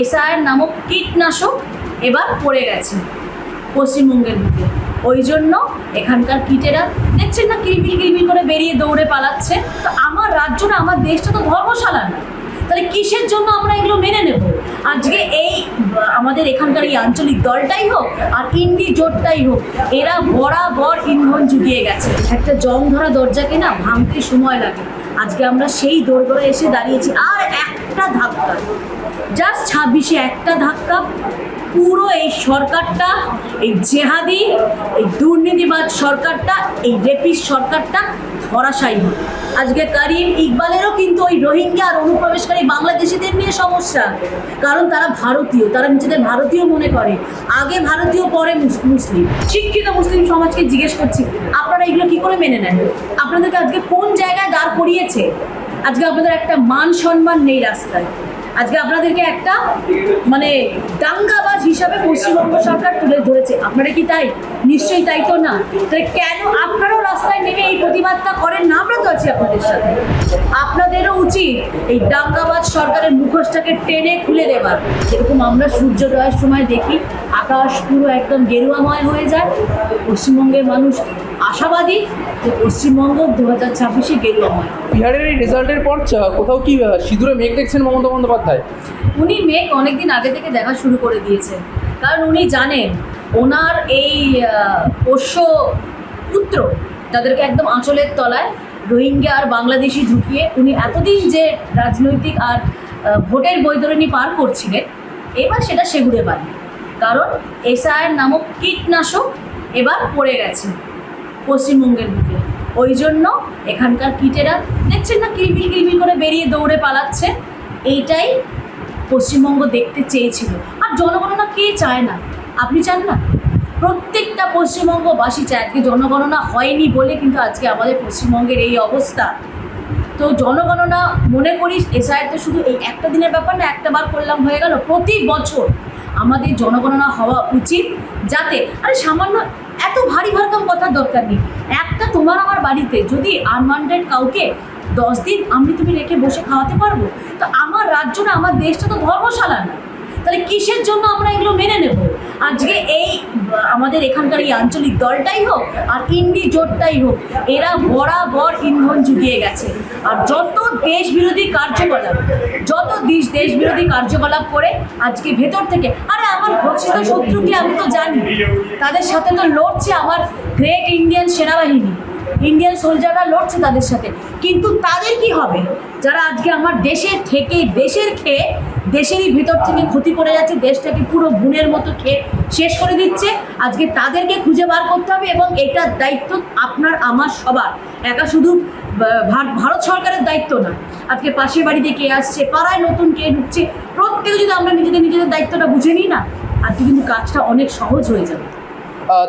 এসআইয়ের নামক কীটনাশক এবার পড়ে গেছে পশ্চিমবঙ্গের বুকে। ওই জন্য এখানকার কীটেরা দেখছেন না, কিলবিল কিলবিল করে বেরিয়ে দৌড়ে পালাচ্ছে। তো আমার রাজ্য না, আমার দেশটা তো ধর্মশালা না। তাহলে কিসের জন্য আমরা এগুলো মেনে নেব? আজকে এই, আমাদের এখানকার এই আঞ্চলিক দলটাই হোক আর ইন্ডি জোটটাই হোক, এরা বরাবর ইন্ধন জুগিয়ে গেছে। একটা জং ধরা দরজাকে না ভাঙতে সময় লাগে। আজকে আমরা সেই দৌড়ে এসে দাঁড়িয়েছি, আর একটা ধাক্কা। জাস্ট ছাব্বিশে একটা ধাক্কা। পুরো এই সরকারটা, এই জেহাদি, এই দুর্নীতিবাদ সরকারটা, এই রেপিস সরকারটা ধরাশায়ী। হবে আজকে করিম ইকবালেরও কিন্তু ওই রোহিঙ্গা আর অনুপ্রবেশকারী বাংলাদেশিদের নিয়ে সমস্যা। কারণ তারা ভারতীয়, তারা নিজেদের ভারতীয় মনে করে। আগে ভারতীয়, পরে মুস- মুসলিম। শিক্ষিত মুসলিম সমাজকে জিজ্ঞেস করছি, আপনারা এগুলো কি করে মেনে নেন? আপনাদেরকে আজকে কোন জায়গায় দাঁড় করিয়েছে? আজকে আপনাদের একটা মান সম্মান নেই রাস্তায়। আজকে আপনাদেরকে একটা মানে দাঙ্গাবাজ হিসাবে পশ্চিমবঙ্গ সরকার তুলে ধরেছে। আপনারা কি তাই? নিশ্চয়ই তাই তো না? তাহলে কেন আপনারাও রাস্তায় নেমে এই প্রতিবাদটা করেন না আমরা তো আছি আপনাদের সাথে। আপনাদেরও উচিত এই দাঙ্গাবাজ সরকারের মুখোশটাকে টেনে খুলে দেবার। যেরকম আমরা সূর্যোদয়ের সময় দেখি আকাশ পুরো একদম গেরুয়াময় হয়ে যায়। পশ্চিমবঙ্গের মানুষ আশাবাদী যে পশ্চিমবঙ্গ দু হাজার ছাব্বিশে গেরুয়াময় বিহারের এই রেজাল্টের পর কোথাও কি সিঁদুরে মেঘ দেখছেন মমতা বন্দ্যোপাধ্যায়? উনি মেঘ অনেকদিন আগে থেকে দেখা শুরু করে দিয়েছেন। কারণ উনি জানেন ওনার এই পোষ্য পুত্র তাদেরকে একদম আঁচলের তলায় রোহিঙ্গা আর বাংলাদেশি ঢুকিয়ে উনি এতদিন যে রাজনৈতিক আর ভোটের বৈতরণী পার করছিলেন, এবার সেটা সেগুড়ে বাড়ি কারণ এসআইয়ের নামক কীটনাশক এবার পড়ে গেছে পশ্চিমবঙ্গের বুকে। ওই জন্য এখানকার কীটেরা দেখছেন না, কিলবিল কিলবিল করে বেরিয়ে দৌড়ে পালাচ্ছে, এইটাই পশ্চিমবঙ্গ দেখতে চেয়েছিল। আর জনগণনা কে চায় না। আপনি চান না? প্রত্যেকটা পশ্চিমবঙ্গবাসী চায়। আজকে জনগণনা হয়নি বলে কিন্তু আজকে আমাদের পশ্চিমবঙ্গের এই অবস্থা। তো জনগণনা মনে করিস এসআইয়ের তো শুধু এই একটা দিনের ব্যাপার না, একটা বার করলাম হয়ে গেল। প্রতি বছর আমাদের জনগণনা হওয়া উচিত যাতে, আরে সামান্য এত ভারী ভারকাম কথার দরকার নেই। একটা তোমার আমার বাড়িতে যদি আনওয়ান্টেড কাউকে দশ দিন আমি তুমি রেখে বসে খাওয়াতে পারব? তো আমার রাজ্য না, আমার দেশটা তো ধর্মশালা না। তাহলে কিসের জন্য আমরা এগুলো মেনে নেব? আজকে এই, আমাদের এখানকার এই আঞ্চলিক দলটাই হোক আর ইন্ডি জোটটাই হোক, এরা বরাবর ইন্ধন জুগিয়ে গেছে। আর যত দেশ বিরোধী কার্যকলাপ, যত দেশ দেশ বিরোধী কার্যকলাপ করে আজকে ভেতর থেকে, আরে আমার ঘোষিত শত্রুকে আমি তো জানি, তাদের সাথে তো লড়ছে আমার গ্রেট ইন্ডিয়ান সেনাবাহিনী ইন্ডিয়ান সোলজাররা লড়ছে তাদের সাথে। কিন্তু তাদের কি হবে? যারা আজকে আমার দেশের থেকে, দেশের খেয়ে দেশেরই ভিতর থেকে ক্ষতি করে যাচ্ছে দেশটাকে পুরো গুণের মতো খেয়ে শেষ করে দিচ্ছে। আজকে তাদেরকে খুঁজে বার করতে হবে এবং এটার দায়িত্ব আপনার আমার সবার। একা শুধু ভারত সরকারের দায়িত্ব না। আজকে পাশের বাড়িতে কে আসছে পাড়ায় নতুন কে ঢুকছে প্রত্যেকে যদি আমরা নিজেদের নিজেদের দায়িত্বটা বুঝে নিই না আজকে কিন্তু কাজটা অনেক সহজ হয়ে যাবে।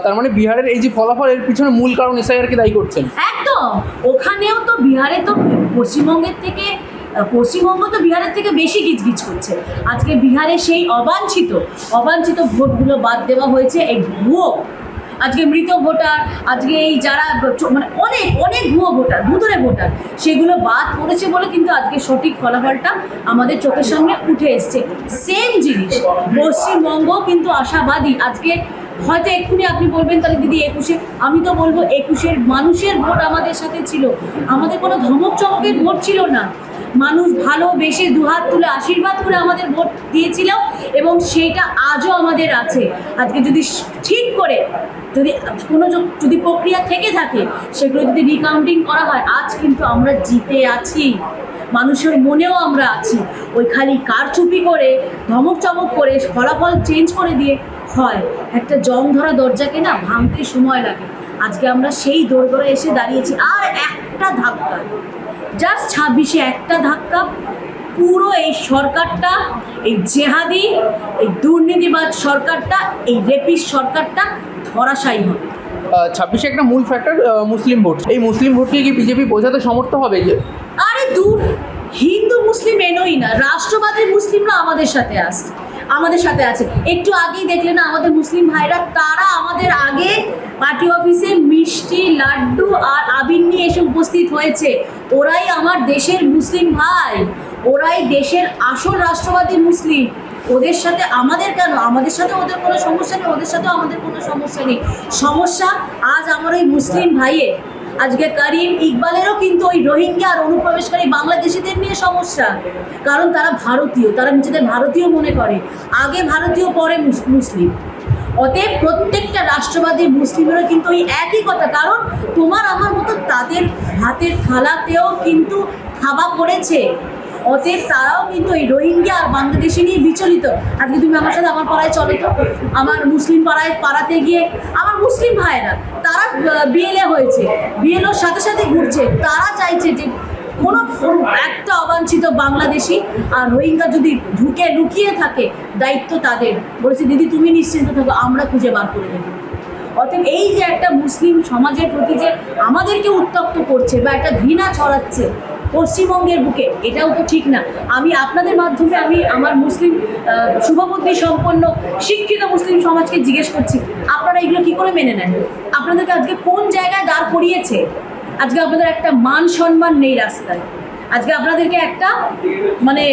তার মানে বিহারের এই যে ফলাফল এর পিছনে মূল কারণ এসআইআরকে দায়ী করছেন? একদম। ওখানেও তো বিহারে তো পশ্চিমবঙ্গের থেকে পশ্চিমবঙ্গ তো বিহারের থেকে বেশি গিজগিজ করছে। আজকে বিহারে সেই অবাঞ্ছিত অবাঞ্ছিত ভোটগুলো বাদ দেওয়া হয়েছে এই ভুয়ো। আজকে মৃত ভোটার, আজকে এই যারা মানে অনেক অনেক ভুয়ো ভোটার, ভুতুরে ভোটার, সেগুলো বাদ পড়েছে বলে কিন্তু আজকে সঠিক ফলাফলটা আমাদের চোখের সামনে উঠে এসছে। সেম জিনিস, পশ্চিমবঙ্গ কিন্তু আশাবাদী। আজকে হয়তো এক্ষুনি আপনি বলবেন, তাহলে দিদি একুশে আমি তো বলব, একুশের মানুষের ভোট আমাদের সাথে ছিল। আমাদের কোনো ধমক চমকের ভোট ছিল না। মানুষ ভালোবেসে দুহাত তুলে, আশীর্বাদ করে আমাদের ভোট দিয়েছিল এবং সেটা আজও আমাদের আছে। আজকে যদি ঠিক করে যদি কোনো যদি প্রক্রিয়া থেকে থাকে, সেগুলো যদি রিকাউন্টিং করা হয়, আজ কিন্তু আমরা জিতে আছি। মানুষের মনেও আমরা আছি। ওই খালি কারচুপি করে ধমক চমক করে, ফলাফল চেঞ্জ করে দিয়ে হয়। একটা জং ধরা দরজাকে না ভাঙতে সময় লাগে। আজকে আমরা সেই দৌড়ে এসে দাঁড়িয়েছি। আর একটা ধাক্কা। জাস্ট ছাব্বিশে একটা ধাক্কা। পুরো এই সরকারটা এই জেহাদি এই দুর্নীতিবাদ সরকারটা এই রেপিস সরকারটা ধরাশায়ী হবে। ছাব্বিশে একটা মূল ফ্যাক্টর মুসলিম ভোট। এই মুসলিম ভোটকে কি বিজেপি বোঝাতে সমর্থ হবে যে? আরে দূর হিন্দু মুসলিম এনোই না রাষ্ট্রবাদী মুসলিমরা আমাদের সাথে আসছে আমাদের সাথে আছে। একটু আগেই দেখলে না আমাদের মুসলিম ভাইরা তারা আমাদের আগে পার্টি অফিসে মিষ্টি লাড্ডু আর আবির নিয়ে এসে উপস্থিত হয়েছে। ওরাই আমার দেশের মুসলিম ভাই, ওরাই দেশের আসল রাষ্ট্রবাদী মুসলিম। ওদের সাথে আমাদের কেন? আমাদের সাথে ওদের কোনো সমস্যা নেই, ওদের সাথেও আমাদের কোনো সমস্যা নেই। সমস্যা আজ আমার ওই মুসলিম ভাইয়ের। আজকে করিম ইকবালেরও কিন্তু ওই রোহিঙ্গা আর অনুপ্রবেশকারী বাংলাদেশিদের নিয়ে সমস্যা। কারণ তারা ভারতীয়, তারা নিজেদের ভারতীয় মনে করে। আগে ভারতীয়, পরে মুস- মুসলিম। অতএব প্রত্যেকটা রাষ্ট্রবাদী মুসলিমেরও কিন্তু ওই একই কথা, কারণ তোমার আমার মতো তাদের হাতের থালাতেও কিন্তু খাওয়া পড়েছে। অতএব তারাও কিন্তু এই রোহিঙ্গা আর বাংলাদেশি নিয়ে বিচলিত। আজকে তুমি আমার সাথে আমার পাড়ায় চলো তো। আমার মুসলিম পাড়ায় পাড়াতে গিয়ে আমার মুসলিম ভাইয়েরা, তারা বিএলএ হয়েছে। বিএলওর সাথে সাথে ঘুরছে। তারা চাইছে যে কোনো একটা অবাঞ্ছিত বাংলাদেশি আর রোহিঙ্গা যদি ঢুকে লুকিয়ে থাকে, দায়িত্ব তাদের। বলেছে, দিদি, তুমি নিশ্চিন্ত থাকো, আমরা খুঁজে বার করে দেবো। অতএব এই যে একটা মুসলিম সমাজের প্রতি যে আমাদেরকে উত্তপ্ত করছে বা একটা ঘৃণা ছড়াচ্ছে পশ্চিমবঙ্গের বুকে, এটাও তো ঠিক না। আমি আপনাদের মাধ্যমে আমি আমার মুসলিম শুভবুদ্ধি সম্পন্ন শিক্ষিত মুসলিম সমাজকে জিজ্ঞেস করছি, আপনারা এগুলো কি করে মেনে নেন? আপনাদেরকে আজকে কোন জায়গায় দাঁড় করিয়েছে? আজকে আপনাদের একটা মান সম্মান নেই রাস্তায়। আজকে আপনাদেরকে একটা মানে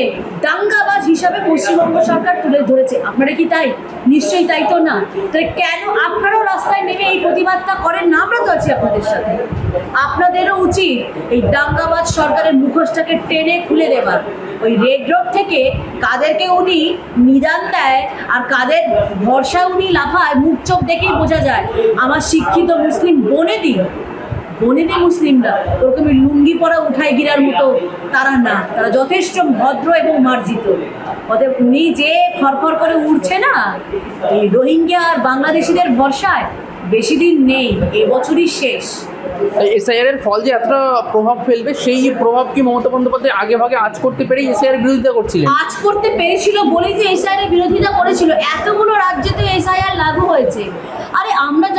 দাঙ্গাবাজ হিসাবে পশ্চিমবঙ্গ সরকার তুলে ধরেছে। আপনারা কি তাই? নিশ্চয়ই তাই তো না। তাহলে কেন আপনারাও রাস্তায় নেমে এই প্রতিবাদটা করেন না? আমরা তো আছি আপনাদের সাথে। আপনাদেরও উচিত এই দাঙ্গাবাজ সরকারের মুখোশটাকে টেনে খুলে দেবার। ওই রেড রোড থেকে কাদেরকে উনি নিদান দেয় আর কাদের ভরসা উনি লাফায়, মুখ চোখ দেখেই বোঝা যায়। আমার শিক্ষিত মুসলিম বনে বনেদি মুসলিমরা ওরকমই লুঙ্গি পরা উঠায় গিরার মতো তারা না। তারা যথেষ্ট ভদ্র এবং মার্জিত। অতএব উনি যে ফরফর করে উঠছে না এই রোহিঙ্গা আর বাংলাদেশিদের ভরসায় বেশি দিন নেই এবছরই শেষ। এসআইআর ফল যে এতটা প্রভাব ফেলবে সেই প্রভাব কি মমতা বন্দ্যোপাধ্যায় আগে ভাগে আজ করতে পেরে এসআইআর বিরোধিতা করছিলেন? আজ করতে পেরেছিল বলেই যে এসআইআর বিরোধিতা করেছিল। এতগুলো রাজ্যে তো এসআইআর লাগু হয়েছে।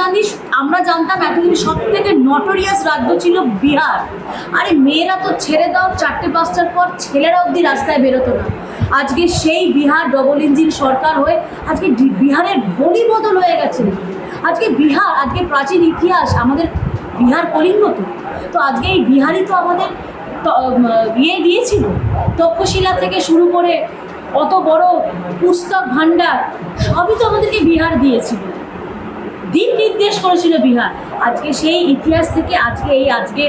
জানিস, আমরা জানতাম এতদিন সব থেকে নটোরিয়াস রাজ্য ছিল বিহার। আরে মেয়েরা তো ছেড়ে দাও, চারটে পাঁচটার পর ছেলেরা অবধি রাস্তায় বেরোতো না। আজকে সেই বিহার ডবল ইঞ্জিন সরকার হয়ে আজকে বিহারের বলি বদল হয়ে গেছে। আজকে বিহার, আজকে প্রাচীন ইতিহাস আমাদের বিহার কলিঙ্গ তো। তো আজকে এই বিহারই তো আমাদের ইয়ে দিয়েছিল। তক্ষশিলা থেকে শুরু করে অত বড় পুস্তক ভাণ্ডার সবই তো আমাদেরকে বিহার দিয়েছিল। দিক নির্দেশ করেছিল বিহার। আজকে সেই ইতিহাস থেকে আজকে এই আজকে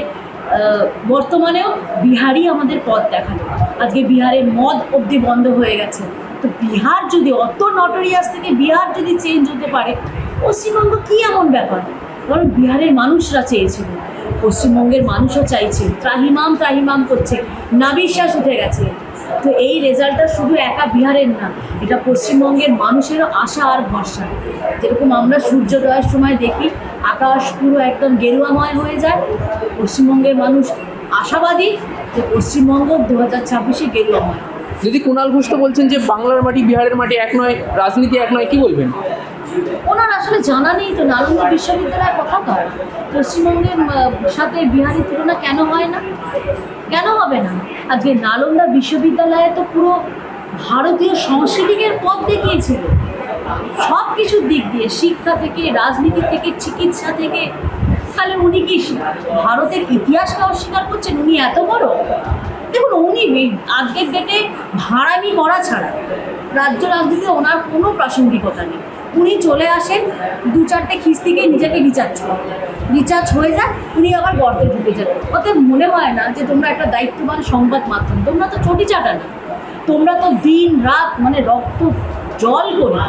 বর্তমানেও বিহারই আমাদের পথ দেখাল। আজকে বিহারের মদ অবধি বন্ধ হয়ে গেছে। তো বিহার যদি অত নটোরিয়াস থেকে বিহার যদি চেঞ্জ হতে পারে, পশ্চিমবঙ্গ কী এমন ব্যাপার? কারণ বিহারের মানুষরা চেয়েছিল। পশ্চিমবঙ্গের মানুষও চাইছে। ত্রাহিমাম ত্রাহিমাম করছে। নাবিশ্বাস উঠে গেছে। তো এই রেজাল্টটা শুধু একা বিহারের না, এটা পশ্চিমবঙ্গের মানুষেরও আশা আর ভরসা। যেরকম আমরা সূর্যোদয়ের সময় দেখি, আকাশ পুরো একদম গেরুয়াময় হয়ে যায়। পশ্চিমবঙ্গের মানুষ আশাবাদী যে পশ্চিমবঙ্গ দু হাজার ছাব্বিশে গেরুয়াময় যদি কুণাল ঘোষ তো বলছেন যে বাংলার মাটি বিহারের মাটি এক নয়, রাজনীতি এক নয়, কি বলবেন? ওনার আসলে জানা নেই তো, নালন্দা বিশ্ববিদ্যালয়ের কথা তো। পশ্চিমবঙ্গের সাথে বিহারের তুলনা কেন হয় না? কেন হবে না? আজকে নালন্দা বিশ্ববিদ্যালয়ে তো পুরো ভারতীয় সংস্কৃতিকের পথ দেখিয়েছিল। সব কিছুর দিক দিয়ে, শিক্ষা থেকে, রাজনীতি থেকে, চিকিৎসা থেকে। তাহলে উনি কি ভারতের ইতিহাসকে অস্বীকার করছেন? উনি এত বড়? দেখুন, উনি আজকের ডেটে ভাড়ামি করা ছাড়া রাজ্য রাজনীতিতে ওনার কোনো প্রাসঙ্গিকতা নেই। উনি চলে আসেন, দু চারটে খিস্তিকে নিজেকে রিচার্জ করেন। রিচার্জ হয়ে যায় উনি আবার গর্তে ঢুকে যান। অতএব মনে হয় না যে তোমরা একটা দায়িত্ববান সংবাদ মাধ্যম, তোমরা তো চটি চাটা না। তোমরা তো দিন রাত মানে রক্ত জল করে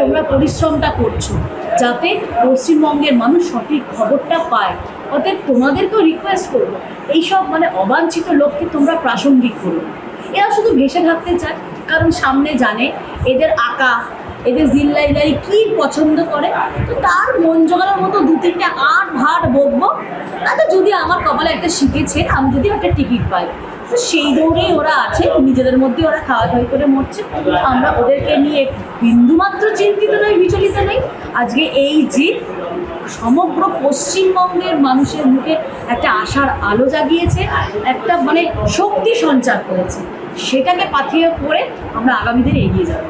তোমরা পরিশ্রমটা করছ, যাতে পশ্চিমবঙ্গের মানুষ সঠিক খবরটা পায়। অতএব তোমাদেরকেও রিকোয়েস্ট করব, এইসব মানে অবাঞ্ছিত লোককে তোমরা প্রাসঙ্গিক করো। এরা শুধু ভেসে থাকতে চায়, কারণ সামনে জানে এদের আঁকা, এদের জিল্লাইলাই কি পছন্দ করে। তো তার মন জোগানোর মতো দু তিনটে আট ভাট বকবো। তাতে যদি আমার কপালে একটা শিখেছে, আমি যদি একটা টিকিট পাই, তো সেই দৌড়েই ওরা আছে, নিজেদের মধ্যে ওরা খাওয়া খাওয়াই করে মরছে। আমরা ওদেরকে নিয়ে বিন্দুমাত্র চিন্তিত নই, বিচলিত নই। আজকে এই জিত সমগ্র পশ্চিমবঙ্গের মানুষের মুখে একটা আশার আলো জাগিয়েছে, একটা মানে শক্তি সঞ্চার করেছে। সেটাকে পাথিয়ে করে আমরা আগামী দিনে এগিয়ে যাব।